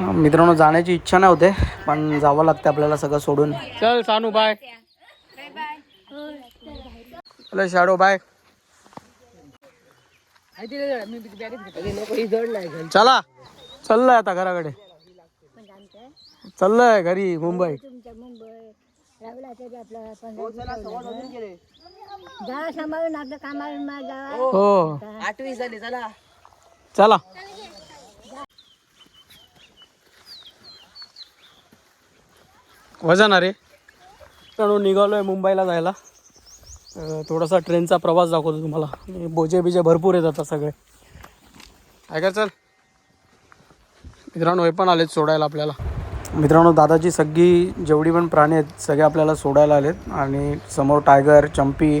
मित्रांनो जाण्याची इच्छा नाही होते पण जावं लागतं आपल्याला सगळं सोडून. चल सानू बाय चल शॅडो बाय चला. चाललंय आता घराकडे. चाललंय घरी मुंबई. हो. आठवी झाली चला. चला. वजन अरे. मित्रांनो निघालोय मुंबईला जायला. थोडासा ट्रेनचा प्रवास दाखवतो तुम्हाला. बोजे बिजे भरपूर येतात सगळे. आहे का चल. मित्रांनो हे पण आलेत सोडायला आपल्याला. मित्रांनो दादाची सगळी जेवढी पण प्राणी आहेत सगळे आपल्याला सोडायला आलेत. आणि समोर टायगर चंपी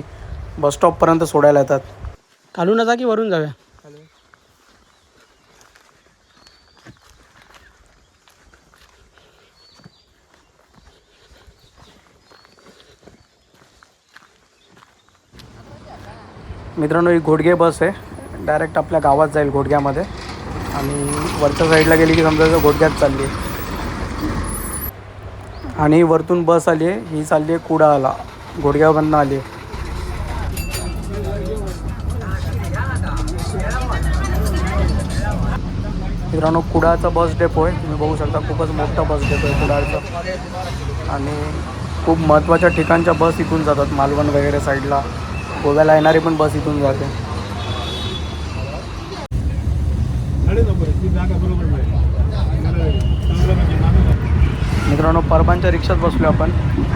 बसस्टॉपपर्यंत सोडायला येतात. खालून जा की वरून जाऊया. मित्रांनो ही घोडगे बस आहे. डायरेक्ट आपल्या गावात जाईल घोडग्यामध्ये. आणि वरच्या साईडला गेली की समजायचं घोडग्यात चालली. आहे आणि वरतून बस आली आहे. ही चालली आहे कुडाळाला. घोडग्यावरनं आली आहे. मित्रांनो कुडाळचा बस डेपो आहे. तुम्ही बघू शकता खूपच मोठा बस डेपो आहे कुडाळचा. आणि खूप महत्त्वाच्या ठिकाणच्या बस इथून जातात मालवण वगैरे साईडला गोव्याला येणारी पण बस इथून जाते. मित्रांनो परबांच्या रिक्षात बसलो आपण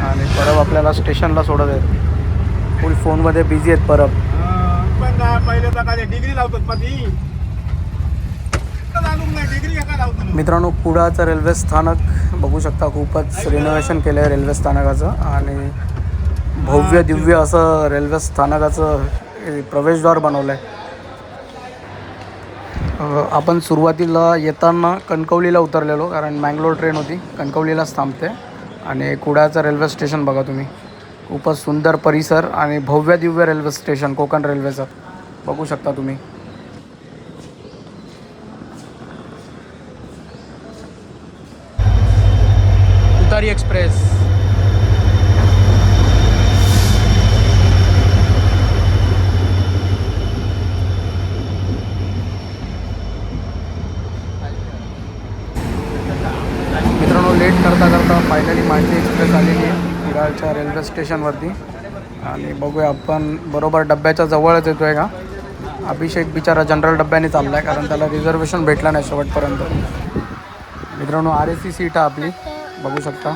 आणि परब आपल्याला स्टेशनला सोडत आहेत. फुल फोनमध्ये बिझी आहेत परब. पण डिग्री लावतात डिग्री मित्रांनो कुडाचं रेल्वे स्थानक बघू शकता खूपच रिनोव्हेशन केलं आहे रेल्वे स्थानकाचं आणि भव्य दिव्य असं रेल्वे स्थानकाचं प्रवेशद्वार बनवलं आहे आपण सुरुवातीला येताना कणकवलीला उतरलेलो कारण मँगलोर ट्रेन होती कणकवलीलाच थांबते. आणि कुडाळचं रेल्वे स्टेशन बघा तुम्ही. खूपच सुंदर परिसर आणि भव्य दिव्य रेल्वे स्टेशन कोकण रेल्वेचं. बघू शकता तुम्ही उतारी एक्सप्रेस मित्रांनो लेट करता करता फायनली माहिती एक्सप्रेस आलेली आहे कुडाळच्या रेल्वे स्टेशनवरती. आणि बघूया आपण बरोबर डब्याच्या जवळच येतो आहे का? अभिषेक बिचारा जनरल डब्याने चालला आहे कारण त्याला रिझर्वेशन भेटलं नाही शेवटपर्यंत. मित्रांनो आर ए सी सीट आहे आपली. बघू शकता.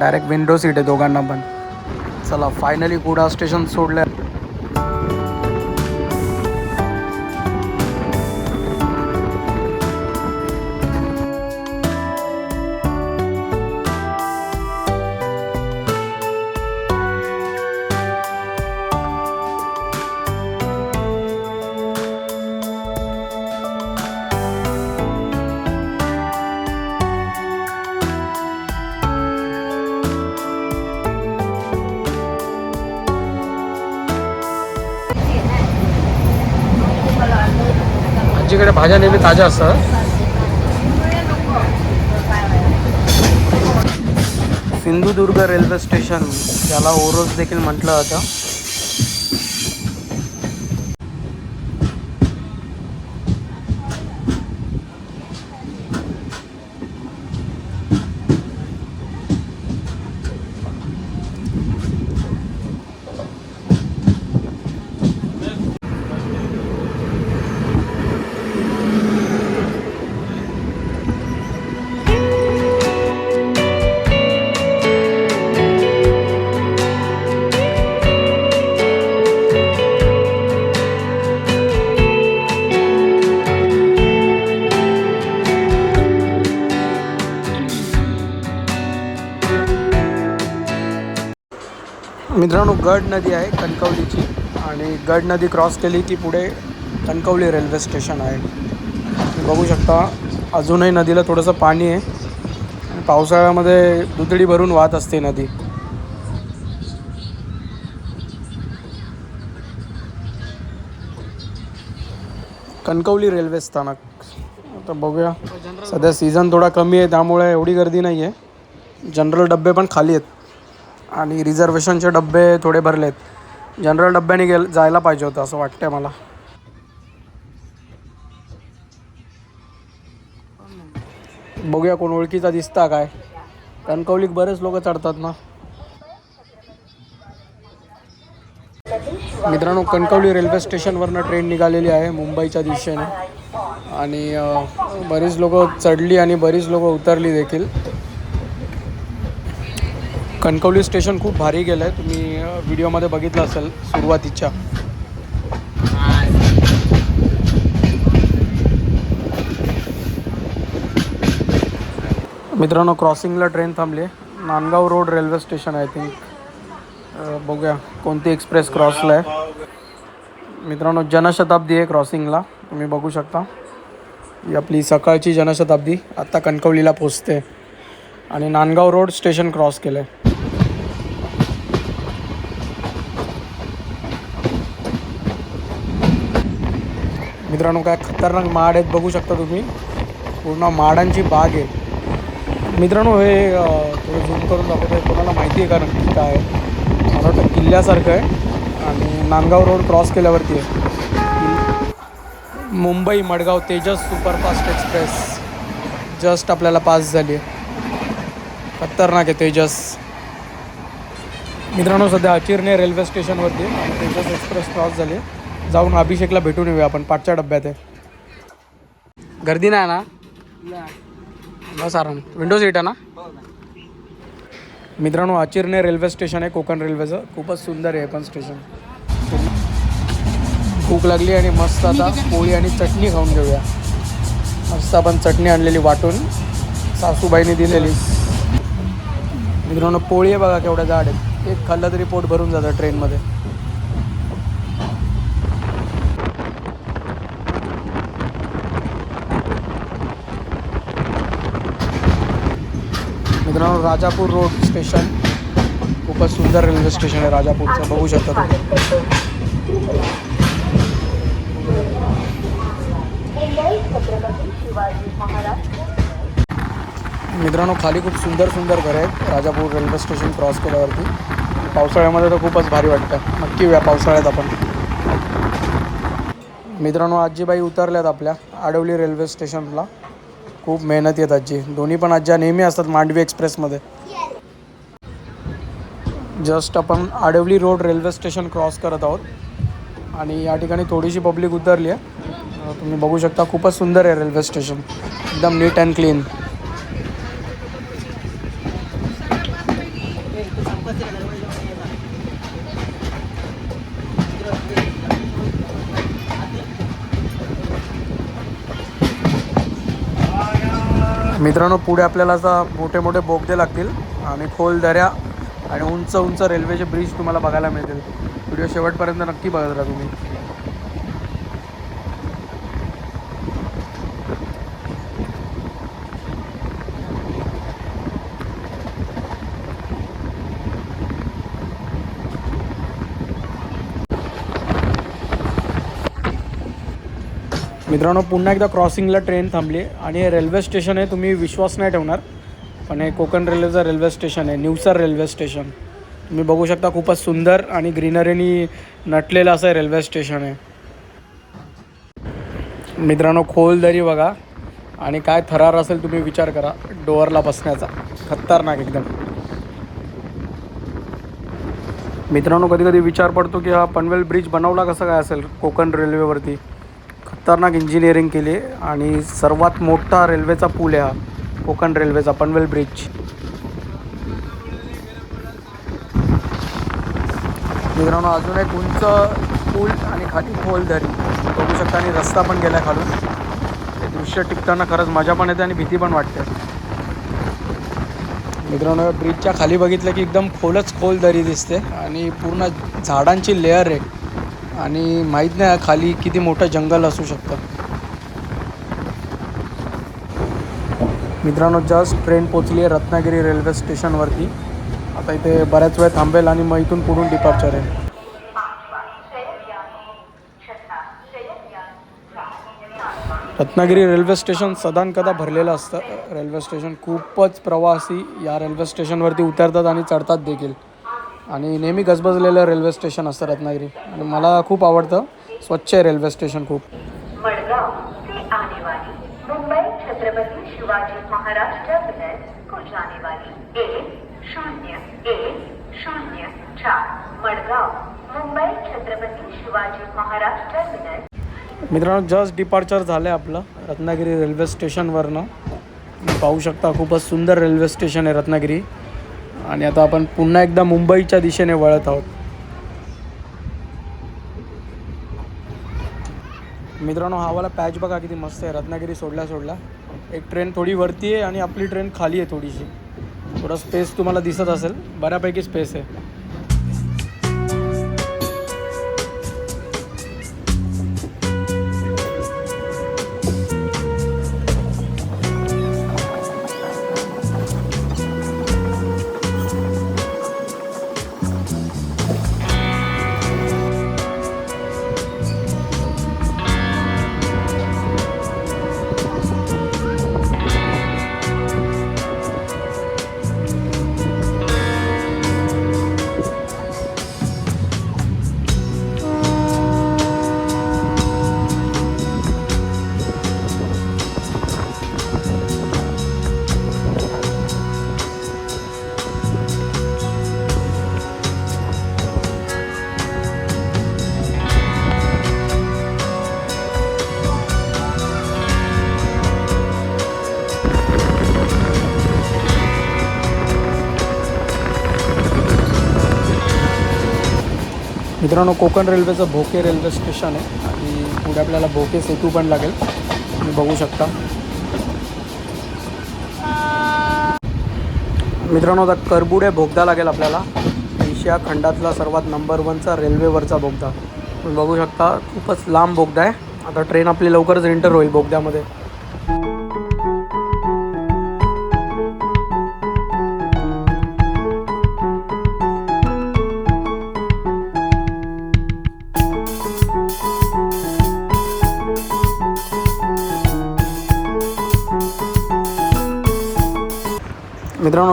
डायरेक्ट विंडो सीट आहे दोघांना पण. चला फायनली कुडा स्टेशन सोडलं आजीकडे भाज्या नेहमी ताज्या असतात. सिंधुदुर्ग रेल्वे स्टेशन ज्याला ओरोस देखील म्हटलं जातं. मित्रांनो गड नदी आहे कणकवलीची आणि गड नदी क्रॉस केली की पुढे कणकवली रेल्वे स्टेशन आहे. तुम्ही बघू शकता अजूनही नदीला थोडंसं पाणी आहे. पावसाळ्यामध्ये दुधडी भरून वाहत असते नदी. कणकवली रेल्वे स्थानक. तर बघूया सध्या सीझन थोडा कमी आहे त्यामुळे एवढी गर्दी नाही आहे जनरल डबे पण खाली आहेत. आणि रिझर्वेशनचे डबे थोडे भरले आहेत जनरल डब्याने गेल जायला पाहिजे होतं असं वाटतंय मला. बघूया कोण ओळखीचा दिसता काय. कणकवलीत बरेच लोक चढतात ना. मित्रांनो कणकवली रेल्वे स्टेशनवरनं ट्रेन निघालेली आहे मुंबईच्या दिशेने. आणि बरीच लोक चढली आणि बरीच लोक उतरली देखील. कणकवली स्टेशन खूप भारी गेलं आहे तुम्ही व्हिडिओमध्ये बघितलं असेल सुरुवातीच्या. मित्रांनो क्रॉसिंगला ट्रेन थांबली आहे. Nandgaon road railway station I think बघूया कोणती एक्सप्रेस क्रॉसला आहे. मित्रांनो जनशताब्दी आहे क्रॉसिंगला. तुम्ही बघू शकता. ही आपली सकाळची जनशताब्दी आत्ता कणकवलीला पोचते आणि नांदगाव रोड स्टेशन क्रॉस केलं आहे मित्रांनो काय खतरनाक माड आहेत बघू शकता तुम्ही. पूर्ण माडांची बाग आहे. मित्रांनो हे थोडं झूम करून दाखवतो आहे कोणाला माहिती आहे का नक्की काय? मला वाटतं किल्ल्यासारखं आहे. आणि नांदगाव रोड क्रॉस केल्यावरती आहे. Mumbai Madgaon Tejas superfast express. Just आपल्याला पास झाली आहे. खतरनाक आहे तेजस. मित्रांनो सध्या अचिरणे रेल्वे स्टेशनवरती आणि तेजस एक्सप्रेस क्रॉस झाली आहे. जाऊन अभिषेकला भेटून येऊया आपण पाचच्या डब्यात आहे. गर्दी नाही ना? बस आराम. विंडो सीट आहे ना? मित्रांनो अचिरणे रेल्वे स्टेशन आहे कोकण रेल्वेचं खूपच सुंदर आहे हे पण स्टेशन भूक लागली आणि मस्त आता पोळी आणि चटणी खाऊन घेऊया. मस्त आपण चटणी आणलेली वाटून सासूबाईने दिलेली. मित्रांनो पोळी आहे बघा केवढ्या जाड आहेत एक खाल्लं तरी पोट भरून जातं ट्रेनमध्ये मित्रांनो राजापूर रोड स्टेशन खूपच सुंदर रेल्वे स्टेशन आहे राजापूरचं. बघू शकता तुम्ही. मित्रांनो खाली खूप सुंदर सुंदर घरं आहेत. राजापूर रेल्वे स्टेशन क्रॉस केल्यावरती. पावसाळ्यामध्ये तर खूपच भारी वाटतं. नक्की येऊया पावसाळ्यात आपण. मित्रांनो आजीबाई उतरल्यात आपल्या आडवली रेल्वे स्टेशनला. खूप मेहनत येत आजी. दोन्ही पण आज्या नेहमी असतात मांडवी एक्सप्रेसमध्ये. जस्ट आपण Adavali road railway station cross करत आहोत. आणि या ठिकाणी थोडीशी पब्लिक उतरली आहे. तुम्ही बघू शकता खूपच सुंदर आहे रेल्वे स्टेशन. एकदम नीट अँड क्लीन. मित्रांनो पुढे आपल्याला असं मोठे मोठे बोगदे लागतील आणि खोल दऱ्या आणि उंच उंच रेल्वेचे ब्रिज तुम्हाला बघायला मिळतील. व्हिडिओ शेवटपर्यंत नक्की बघत राहा तुम्ही. मित्रांनो पुन्हा एकदा क्रॉसिंगला ट्रेन थांबली आणि रेल्वे स्टेशन आहे तुम्ही विश्वास नाही ठेवणार पण हे कोकण रेल्वेचं रेल्वे स्टेशन आहे निवसर रेल्वे स्टेशन. तुम्ही बघू शकता खूपच सुंदर आणि ग्रीनरीनी नटलेलं असं रेल्वे स्टेशन आहे. मित्रांनो खोल दरी बघा आणि काय थरार असेल तुम्ही विचार करा डोअरला बसण्याचा. खतरनाक एकदम. मित्रांनो कधी कधी विचार पडतो की हा पनवेल ब्रिज बनवला कसा काय असेल कोकण रेल्वेवरती? खतरनाक इंजिनिअरिंग केली आणि सर्वात मोठा रेल्वेचा पूल आहे हा कोकण रेल्वेचा पनवेल ब्रिज मित्रांनो अजून एक उंच पूल आणि खाली खोल दरी. बघू शकता आणि रस्ता पण गेला खालून. ते दृश्य टिकताना खरंच मजा पण येते आणि भीती पण वाटते. मित्रांनो ब्रिजच्या खाली बघितलं की एकदम खोलच खोल दरी दिसते आणि पूर्ण झाडांची लेअर आहे. आणि माहीत नाही खाली किती मोठं जंगल असू शकतं. मित्रांनो जस्ट ट्रेन पोचली आहे रत्नागिरी रेल्वे स्टेशनवरती आता इथे बऱ्याच वेळ थांबेल आणि मग इथून पुढून डिपार्चर आहे. रत्नागिरी रेल्वे स्टेशन सदांकदा भरलेलं असतं. रेल्वे स्टेशन खूपच प्रवासी या रेल्वे स्टेशनवरती उतरतात आणि चढतात देखील. आणि नेहमी गजबजलेलं रेल्वे स्टेशन असतं रत्नागिरी. आणि मला खूप आवडतं. स्वच्छ आहे रेल्वे स्टेशन खूप. मित्रांनो जस्ट डिपार्चर झालं आहे आपलं रत्नागिरी रेल्वे स्टेशनवरनं तुम्ही पाहू शकता खूपच सुंदर रेल्वे स्टेशन आहे रत्नागिरी. आणि आता आपण पुन्हा एकदा मुंबईच्या दिशेने वळत आहोत. मित्रांनो हा वाला पॅच बघा किती मस्त आहे. रत्नागिरी सोडला सोडला. एक ट्रेन थोडी वरती आहे आणि आपली ट्रेन खाली आहे थोडीशी. थोडा स्पेस तुम्हाला दिसत असेल. बऱ्यापैकी स्पेस आहे. मित्रांनो कोकण रेल्वेचं भोके रेल्वे स्टेशन आहे. आणि पुढे आपल्याला भोके सेतू पण लागेल. तुम्ही बघू शकता. मित्रांनो आता करबुडे बोगदा लागेल आपल्याला. एशिया खंडातला सर्वात नंबर वनचा रेल्वेवरचा बोगदा तुम्ही बघू शकता खूपच लांब बोगदा आहे. आता ट्रेन आपली लवकरच एंटर होईल बोगद्यामध्ये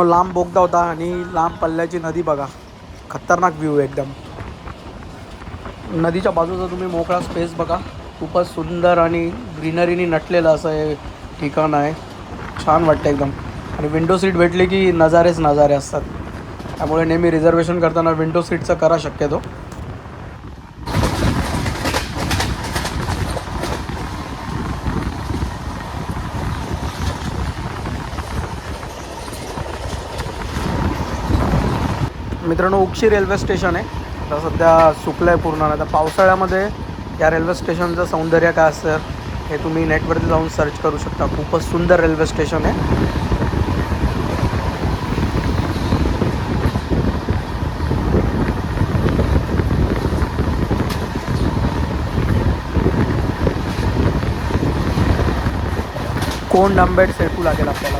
लांब बोगदा होता आणि लांब पल्ल्याची नदी बघा. खतरनाक व्ह्यू एकदम. नदीच्या बाजूचा तुम्ही मोकळा स्पेस बघा. खूपच सुंदर आणि ग्रीनरीनी नटलेलं असं हे ठिकाण आहे. छान वाटतं एकदम. आणि विंडो सीट भेटली की नजारेच नजारे असतात. त्यामुळे नेहमी रिझर्वेशन करताना विंडो सीटचं करा शक्यतो. मित्रांनो उक्षी रेल्वे स्टेशन आहे. आता सध्या सुकलं आहे पूर्ण आता पावसाळ्यामध्ये या रेल्वे स्टेशनचं सौंदर्य काय असतं हे तुम्ही नेटवरती जाऊन सर्च करू शकता. खूपच सुंदर रेल्वे स्टेशन आहे. कोण आंबेड सेटू लागेल आपल्याला?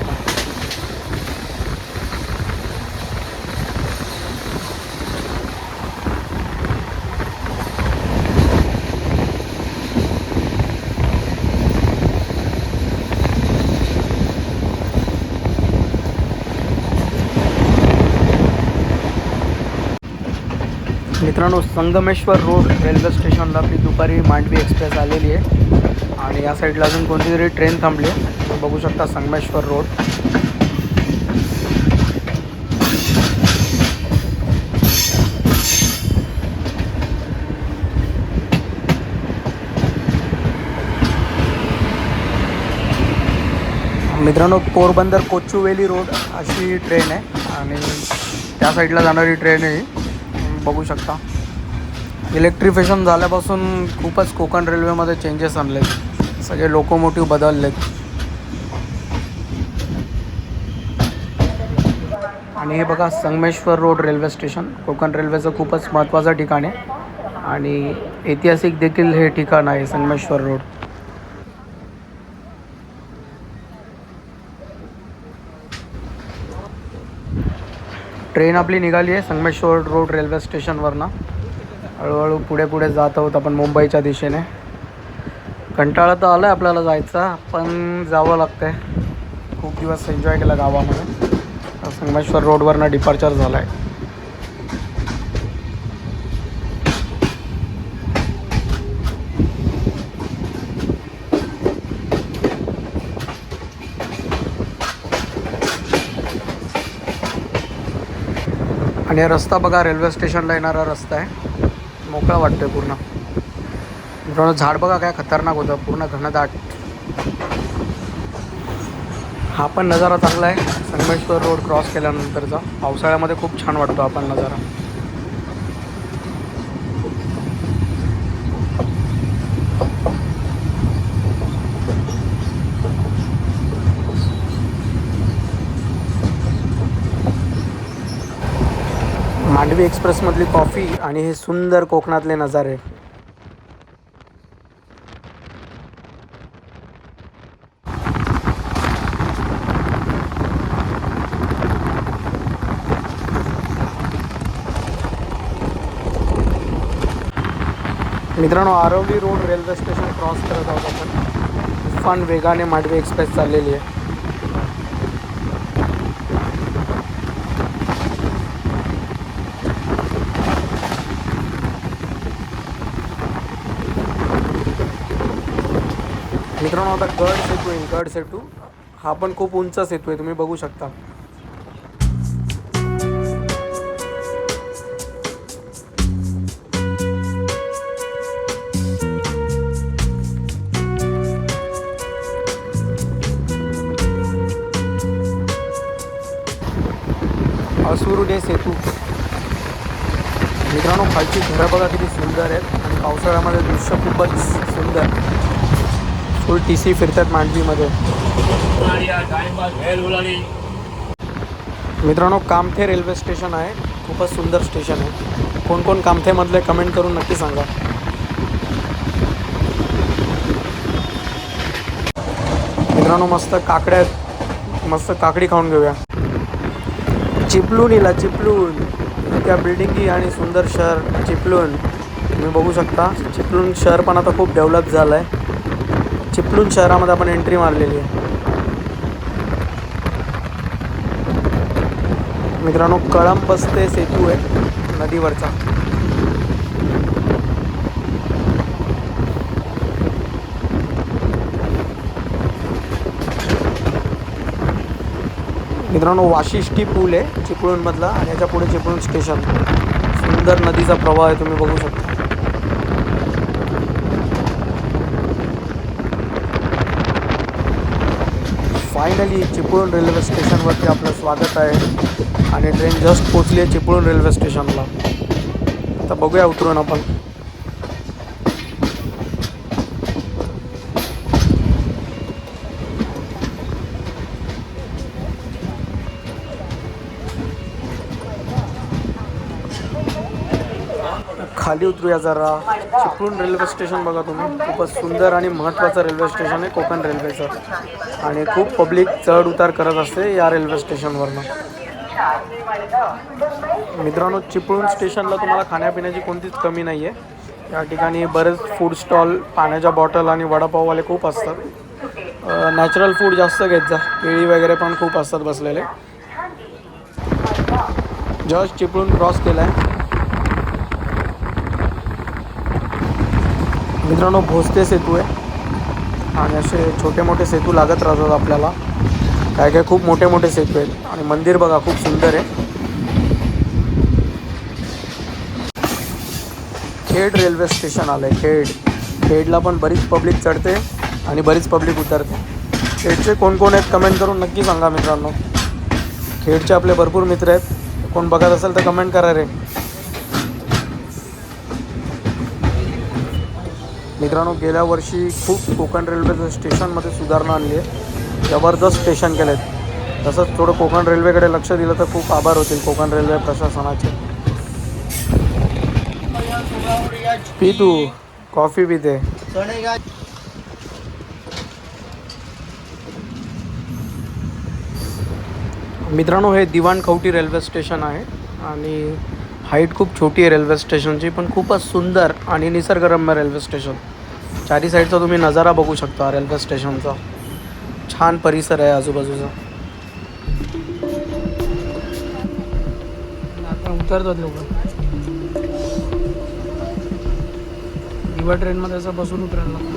मित्रांनो संगमेश्वर रोड रेल्वे स्टेशनला आपली दुपारी मांडवी एक्सप्रेस आलेली आहे. आणि या साईडला अजून कोणती तरी ट्रेन थांबली आहे. तुम्ही बघू शकता संगमेश्वर रोड. मित्रांनो पोरबंदर कोचुवेली रोड अशी ट्रेन आहे. आणि त्या साईडला जाणारी ट्रेन आहे ही. बघू शकता. इलेक्ट्रिफिकेशन झाल्यापासून खूपच कोकण रेल्वेमध्ये चेंजेस आणले सगळे लोकोमोटिव्ह बदललेत. आणि हे बघा Sangameshwar road railway station Konkan रेल्वेचं खूपच महत्त्वाचं ठिकाण आहे. आणि ऐतिहासिक देखील हे ठिकाण आहे संगमेश्वर रोड ट्रेन आपली निघाली आहे संगमेश्वर रोड रेल्वे स्टेशनवरनं. हळूहळू पुढे पुढे जात आहोत आपण मुंबईच्या दिशेने. कंटाळा तर आला आहे आपल्याला जायचा पण जावं लागतंय. खूप दिवस एन्जॉय केला गावामध्ये. संगमेश्वर रोडवरनं डिपार्चर झालं आहे आणि रस्ता बघा रेल्वे स्टेशनला येणारा रस्ता आहे. मोकळा वाटतोय पूर्ण. मित्रांनो झाड बघा काय खतरनाक होतं पूर्ण घनदाट. हा पण नजारा चांगला आहे. संगमेश्वर रोड क्रॉस केल्यानंतरचा. पावसाळ्यामध्ये खूप छान वाटतो आपण नजारा. मांडवी एक्सप्रेसमधली कॉफी आणि हे सुंदर कोकणातले नजारे. मित्रांनो Aravali road railway station cross करत आहोत आपण. तुफान वेगाने मांडवी एक्सप्रेस चाललेली आहे. मित्रांनो आता गड सेतू येईल गड सेतू. हा पण खूप उंच सेतू आहे तुम्ही बघू शकता. असुरुडे सेतू. मित्रांनो खालची घरं बघा किती सुंदर आहेत. आणि पावसाळ्यामध्ये दृश्य खूपच सुंदर. फुल टी सी फिरतात मांडवीमध्ये. मित्रांनो कामथे रेल्वे स्टेशन आहे. खूपच सुंदर स्टेशन आहे. कोण कोण कामथेमधले कमेंट करून नक्की सांगा. मित्रांनो मस्त काकड्या आहेत. मस्त काकडी खाऊन घेऊया. चिपलून इला चिपलून. त्या बिल्डिंगी आणि सुंदर शहर चिपलून. तुम्ही बघू शकता. चिपलून शहर पण आता खूप डेव्हलप झालं आहे चिपळूण शहरामध्ये आपण एंट्री मारलेली आहे. मित्रांनो कळंब बसते सेतू आहे नदीवरचा. मित्रांनो वाशिष्ठी पूल आहे चिपळूणमधला आणि याच्यापुढे चिपळूण स्टेशन. सुंदर नदीचा प्रवाह आहे तुम्ही बघू शकता. फायनली चिपळूण रेल्वे स्टेशनवरती आपलं स्वागत आहे. आणि ट्रेन जस्ट पोचली आहे चिपळूण रेल्वे स्टेशनला आता बघूया उतरून आपण. खाली उतरूया जरा. चिपळूण रेल्वे स्टेशन बघा तुम्ही. खूपच सुंदर आणि महत्त्वाचं रेल्वे स्टेशन आहे कोकण रेल्वेचं आणि खूप पब्लिक चढ उतार करत असते या रेल्वे स्टेशनवरनं मित्रांनो चिपळूण स्टेशनला तुम्हाला खाण्यापिण्याची कोणतीच कमी नाही आहे या ठिकाणी बरेच फूड स्टॉल पाण्याच्या बॉटल आणि वडापाववाले खूप असतात. नॅचरल फूड जास्त घेत जा. केळी वगैरे पण खूप असतात बसलेले. जस्ट चिपळूण क्रॉस केला आहे मित्रांनो भोसते सेतू आहे. आणि असे छोटे मोठे सेतू लागत राहतात आपल्याला. काय काय खूप मोठे मोठे सेतू आहेत. आणि मंदिर बघा खूप सुंदर आहे. खेड रेल्वे स्टेशन आलं आहे खेड. खेडला पण बरीच पब्लिक चढते आणि बरीच पब्लिक उतरते. खेडचे कोण कोण आहेत कमेंट करून नक्की सांगा मित्रांनो. खेडचे आपले भरपूर मित्र आहेत. कोण बघत असेल तर कमेंट करा रे. मित्रांनो गेल्या वर्षी खूप कोकण रेल्वेचं स्टेशनमध्ये सुधारणा आणली आहे. जबरदस्त स्टेशन केले आहेत तसंच थोडं कोकण रेल्वेकडे लक्ष दिलं तर खूप आभार होतील कोकण रेल्वे प्रशासनाचे. पी तू कॉफी पिते. मित्रांनो हे दिवाण खवटी रेल्वे स्टेशन आहे आणि हाईट खूप छोटी आहे रेल्वे स्टेशनची पण खूपच सुंदर आणि निसर्गरम्य रेल्वे स्टेशन. चारी साईडचा तुम्ही नजारा बघू शकता रेल्वे स्टेशनचा. छान परिसर आहे आजूबाजूचा. आता उतरतात लोक. युवा ट्रेनमध्ये असं बसून उतरायला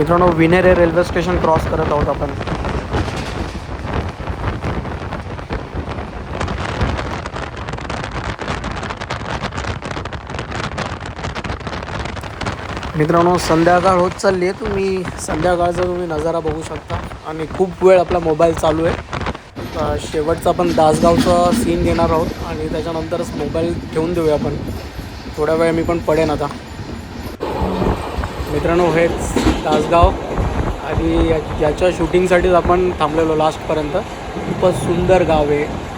मित्रांनो विनेरे रेल्वे स्टेशन क्रॉस करत आहोत आपण. मित्रांनो संध्याकाळ होत चालली आहे. तुम्ही संध्याकाळचा तुम्ही नजारा बघू शकता. आणि खूप वेळ आपला मोबाईल चालू आहे. शेवटचा आपण दासगावचा सीन घेणार आहोत. आणि त्याच्यानंतरच मोबाईल ठेवून देऊया आपण. थोड्या वेळ मी पण पडेन आता. मित्रांनो हेच तासगाव आणि या- याच्या शूटिंगसाठीच आपण थांबलेलो लास्टपर्यंत. खूपच सुंदर गाव आहे.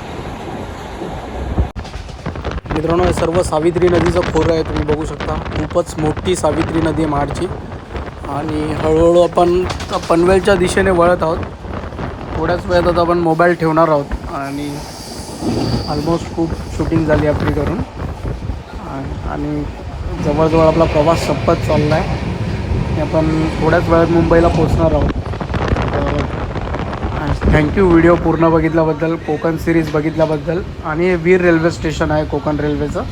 मित्रांनो हे सर्व सावित्री नदीचं खोरं आहे तुम्ही बघू शकता. खूपच मोठी सावित्री नदी आहे महाडची. आणि हळूहळू आपण पनवेलच्या दिशेने वळत आहोत. थोड्याच वेळात आता आपण मोबाईल ठेवणार आहोत. आणि ऑलमोस्ट खूप शूटिंग झाली आपली करून आणि- आणि जवळजवळ आपला प्रवास संपत चालला आहे आपण थोड्याच वेळात मुंबईला पोचणार आहोत. थँक्यू व्हिडिओ पूर्ण बघितल्याबद्दल कोकण सिरीज बघितल्याबद्दल. आणि हे वीर रेल्वे स्टेशन आहे कोकण रेल्वेचं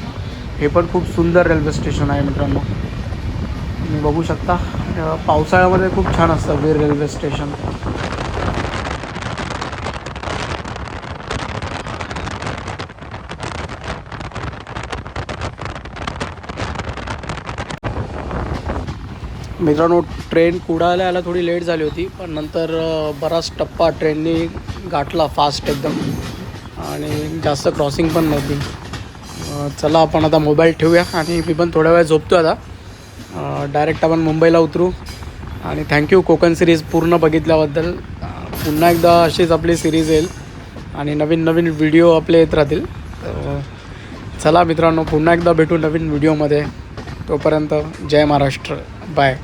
हे पण खूप सुंदर रेल्वे स्टेशन आहे मित्रांनो. तुम्ही बघू शकता. पावसाळ्यामध्ये खूप छान असतं वीर रेल्वे स्टेशन मित्रांनो ट्रेन कुडाळला यायला थोडी लेट झाली होती पण नंतर बराच टप्पा ट्रेननी गाठला फास्ट एकदम. आणि जास्त क्रॉसिंग पण नव्हती. चला आपण आता मोबाईल ठेवूया आणि मी पण थोड्या वेळ झोपतो आता. डायरेक्ट आपण मुंबईला उतरू. आणि थँक्यू कोकण सिरीज पूर्ण बघितल्याबद्दल. पुन्हा एकदा अशीच आपली सिरीज येईल. आणि नवीन नवीन व्हिडिओ आपले येत राहतील. चला मित्रांनो पुन्हा एकदा भेटू नवीन व्हिडिओमध्ये तोपर्यंत जय महाराष्ट्र. बाय